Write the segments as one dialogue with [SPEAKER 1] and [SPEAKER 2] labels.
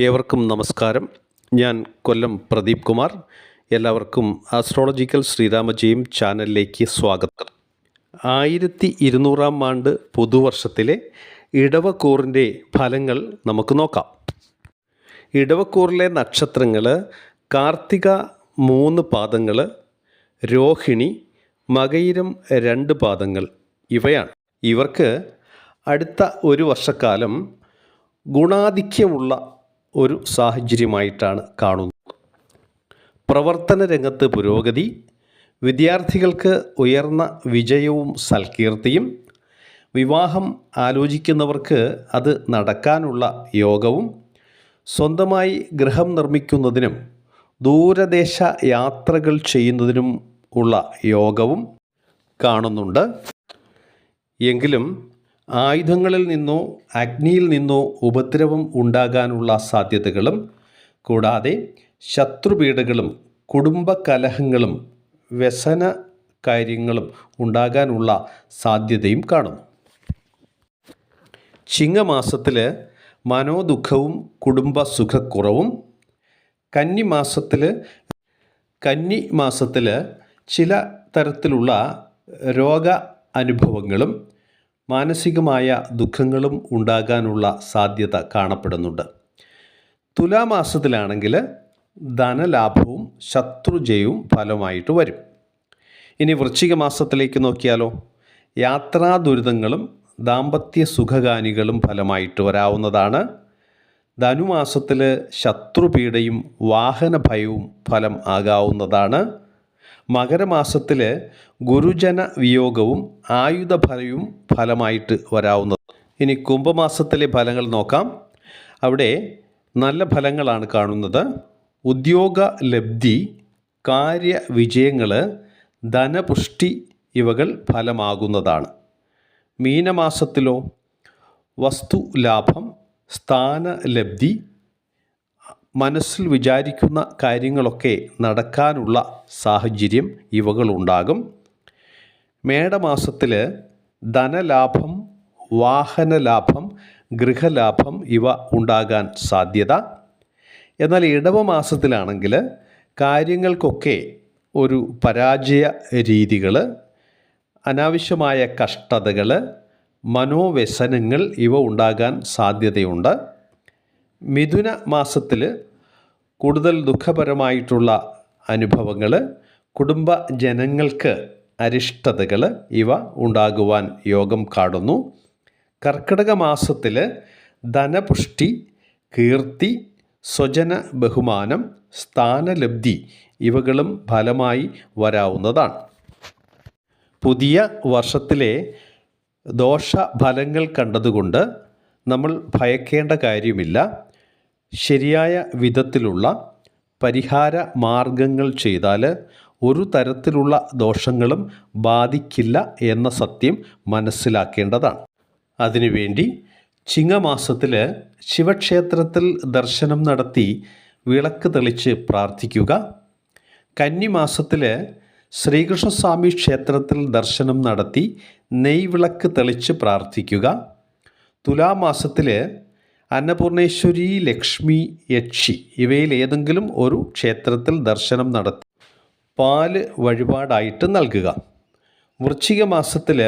[SPEAKER 1] ഏവർക്കും നമസ്കാരം. ഞാൻ കൊല്ലം പ്രദീപ് കുമാർ. എല്ലാവർക്കും ആസ്ട്രോളജിക്കൽ ശ്രീരാമജിയും ചാനലിലേക്ക് സ്വാഗതം. ആയിരത്തി ഇരുന്നൂറാം ആണ്ട് പുതുവർഷത്തിലെ ഇടവക്കൂറിന്റെ ഫലങ്ങൾ നമുക്ക് നോക്കാം. ഇടവക്കൂറിലെ നക്ഷത്രങ്ങൾ കാർത്തിക മൂന്ന് പാദങ്ങൾ രോഹിണി മകയിരം രണ്ട് പാദങ്ങൾ ഇവയാണ്. ഇവർക്ക് അടുത്ത ഒരു വർഷക്കാലം ഗുണാധിക്യമുള്ള ഒരു സാഹചര്യമായിട്ടാണ് കാണുന്നത്. പ്രവർത്തന രംഗത്ത് പുരോഗതി വിദ്യാർത്ഥികൾക്ക് ഉയർന്ന വിജയവും സൽകീർത്തിയും വിവാഹം ആലോചിക്കുന്നവർക്ക് അത് നടക്കാനുള്ള യോഗവും സ്വന്തമായി ഗൃഹം നിർമ്മിക്കുന്നതിനും ദൂരദേശ യാത്രകൾ ചെയ്യുന്നതിനും ഉള്ള യോഗവും കാണുന്നുണ്ട്. എങ്കിലും ആയുധങ്ങളിൽ നിന്നോ അഗ്നിയിൽ നിന്നോ ഉപദ്രവം ഉണ്ടാകാനുള്ള സാധ്യതകളും കൂടാതെ ശത്രുപീഡകളും കുടുംബകലഹങ്ങളും വ്യസന കാര്യങ്ങളും ഉണ്ടാകാനുള്ള സാധ്യതയും കാണുന്നു. ചിങ്ങമാസത്തിൽ മനോദുഃഖവും കുടുംബ സുഖക്കുറവും കന്നിമാസത്തിൽ കന്നി മാസത്തിൽ ചില തരത്തിലുള്ള രോഗ അനുഭവങ്ങളും മാനസികമായ ദുഃഖങ്ങളും ഉണ്ടാകാനുള്ള സാധ്യത കാണപ്പെടുന്നുണ്ട്. തുലാമാസത്തിലാണെങ്കിൽ ധനലാഭവും ശത്രുജയവും ഫലമായിട്ട് വരും. ഇനി വൃശ്ചിക മാസത്തിലേക്ക് നോക്കിയാലോ? യാത്രാ ദുരിതങ്ങളും ദാമ്പത്യ സുഖകാനികളും ഫലമായിട്ട് വരാവുന്നതാണ്. ധനുമാസത്തിൽ ശത്രുപീഡയും വാഹന ഭയവും ഫലം ആകാവുന്നതാണ്. മകരമാസത്തിൽ ഗുരുജന വിയോഗവും ആയുധഫലവും ഫലമായിട്ട് വരാവുന്നത്. ഇനി കുംഭമാസത്തിലെ ഫലങ്ങൾ നോക്കാം. അവിടെ നല്ല ഫലങ്ങളാണ് കാണുന്നത്. ഉദ്യോഗ ലബ്ധി കാര്യവിജയങ്ങൾ ധനപുഷ്ടി ഇവകൾ ഫലമാകുന്നതാണ്. മീനമാസത്തിലോ വസ്തുലാഭം സ്ഥാനലബ്ധി മനസ്സിൽ വിചാരിക്കുന്ന കാര്യങ്ങളൊക്കെ നടക്കാനുള്ള സാഹചര്യം ഇവകളുണ്ടാകും. മേടമാസത്തിൽ ധനലാഭം വാഹനലാഭം ഗൃഹലാഭം ഇവ ഉണ്ടാകാൻ സാധ്യത. എന്നാൽ ഇടവ മാസത്തിലാണെങ്കിൽ കാര്യങ്ങൾക്കൊക്കെ ഒരു പരാജയ രീതികൾ അനാവശ്യമായ കഷ്ടതകൾ മനോവ്യസനങ്ങൾ ഇവ ഉണ്ടാകാൻ സാധ്യതയുണ്ട്. മിഥുന മാസത്തിൽ കൂടുതൽ ദുഃഖപരമായിട്ടുള്ള അനുഭവങ്ങൾ കുടുംബ ജനങ്ങൾക്ക് അരിഷ്ടതകൾ ഇവ ഉണ്ടാകുവാൻ യോഗം കാണുന്നു. കർക്കിടക മാസത്തിൽ ധനപുഷ്ടി കീർത്തി സ്വജന ബഹുമാനം സ്ഥാനലബ്ധി ഇവകളും ഫലമായി വരാവുന്നതാണ്. പുതിയ വർഷത്തിലെ ദോഷഫലങ്ങൾ കണ്ടതുകൊണ്ട് നമ്മൾ ഭയക്കേണ്ട കാര്യമില്ല. ശരിയായ വിധത്തിലുള്ള പരിഹാര മാർഗങ്ങൾ ചെയ്താൽ ഒരു തരത്തിലുള്ള ദോഷങ്ങളും ബാധിക്കില്ല എന്ന സത്യം മനസ്സിലാക്കേണ്ടതാണ്. അതിനുവേണ്ടി ചിങ്ങമാസത്തിൽ ശിവക്ഷേത്രത്തിൽ ദർശനം നടത്തി വിളക്ക് തെളിച്ച് പ്രാർത്ഥിക്കുക. കന്നിമാസത്തിൽ ശ്രീകൃഷ്ണസ്വാമി ക്ഷേത്രത്തിൽ ദർശനം നടത്തി നെയ്വിളക്ക് തെളിച്ച് പ്രാർത്ഥിക്കുക. തുലാമാസത്തിൽ അന്നപൂർണേശ്വരി ലക്ഷ്മി യക്ഷി ഇവയിൽ ഏതെങ്കിലും ഒരു ക്ഷേത്രത്തിൽ ദർശനം നടത്തി പാൽ വഴിപാടായിട്ട് നൽകുക. വൃശ്ചിക മാസത്തിൽ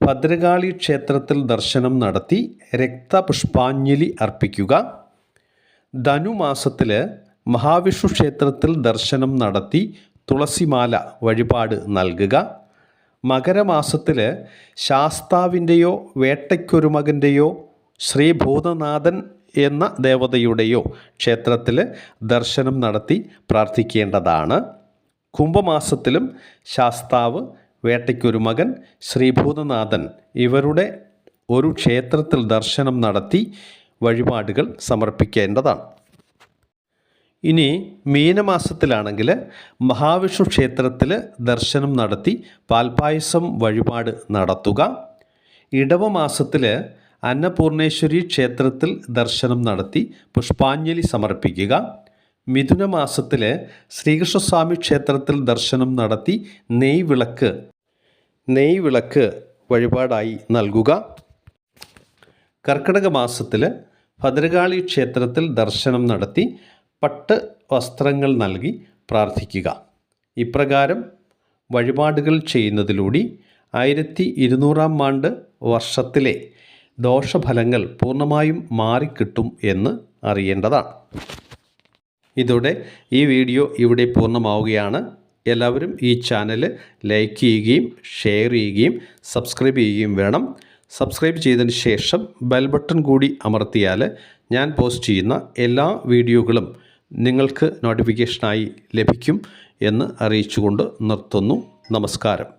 [SPEAKER 1] ഭദ്രകാളി ക്ഷേത്രത്തിൽ ദർശനം നടത്തി രക്തപുഷ്പാഞ്ജലി അർപ്പിക്കുക. ധനുമാസത്തിൽ മഹാവിഷ്ണു ക്ഷേത്രത്തിൽ ദർശനം നടത്തി തുളസിമാല വഴിപാട് നൽകുക. മകരമാസത്തിൽ ശാസ്താവിന്റെയോ വേട്ടയ്ക്കൊരു മകന്റെയോ ശ്രീ ഭൂതനാഥൻ എന്ന ദേവതയുടെയോ ക്ഷേത്രത്തിൽ ദർശനം നടത്തി പ്രാർത്ഥിക്കേണ്ടതാണ്. കുംഭമാസത്തിലും ശാസ്താവ് വേട്ടയ്ക്കൊരു മകൻ ശ്രീഭൂതനാഥൻ ഇവരുടെ ഒരു ക്ഷേത്രത്തിൽ ദർശനം നടത്തി വഴിപാടുകൾ സമർപ്പിക്കേണ്ടതാണ്. ഇനി മീനമാസത്തിലാണെങ്കിൽ മഹാവിഷ്ണു ക്ഷേത്രത്തിൽ ദർശനം നടത്തി പാൽപായസം വഴിപാട് നടത്തുക. ഇടവമാസത്തിൽ അന്നപൂർണേശ്വരി ക്ഷേത്രത്തിൽ ദർശനം നടത്തി പുഷ്പാഞ്ജലി സമർപ്പിക്കുക. മിഥുന മിഥുനമാസത്തിൽ ശ്രീകൃഷ്ണസ്വാമി ക്ഷേത്രത്തിൽ ദർശനം നടത്തി നെയ് വിളക്ക് നെയ് വിളക്ക് വഴിപാടായി നൽകുക. കർക്കിടക മാസത്തിൽ ഭദ്രകാളി ക്ഷേത്രത്തിൽ ദർശനം നടത്തി പട്ട് വസ്ത്രങ്ങൾ നൽകി പ്രാർത്ഥിക്കുക. ഇപ്രകാരം വഴിപാടുകൾ ചെയ്യുന്നതിലൂടെ ആയിരത്തി ഇരുന്നൂറാം ആണ്ട് വർഷത്തിലെ ദോഷഫലങ്ങൾ പൂർണമായും മാറിക്കിട്ടും എന്ന് അറിയേണ്ടതാണ്. ഇതോടെ ഈ വീഡിയോ ഇവിടെ പൂർണമാവുകയാണ്. എല്ലാവരും ഈ ചാനൽ ലൈക്ക് ചെയ്യുകയും ഷെയർ ചെയ്യുകയും സബ്സ്ക്രൈബ് ചെയ്യുകയും വേണം. സബ്സ്ക്രൈബ് ചെയ്തതിന് ശേഷം ബെൽ ബട്ടൺ കൂടി അമർത്തിയാൽ ഞാൻ പോസ്റ്റ് ചെയ്യുന്ന എല്ലാ വീഡിയോകളും നിങ്ങൾക്ക് നോട്ടിഫിക്കേഷനായി ലഭിക്കും എന്ന് അറിയിച്ചുകൊണ്ട് നിർത്തുന്നു. നമസ്കാരം.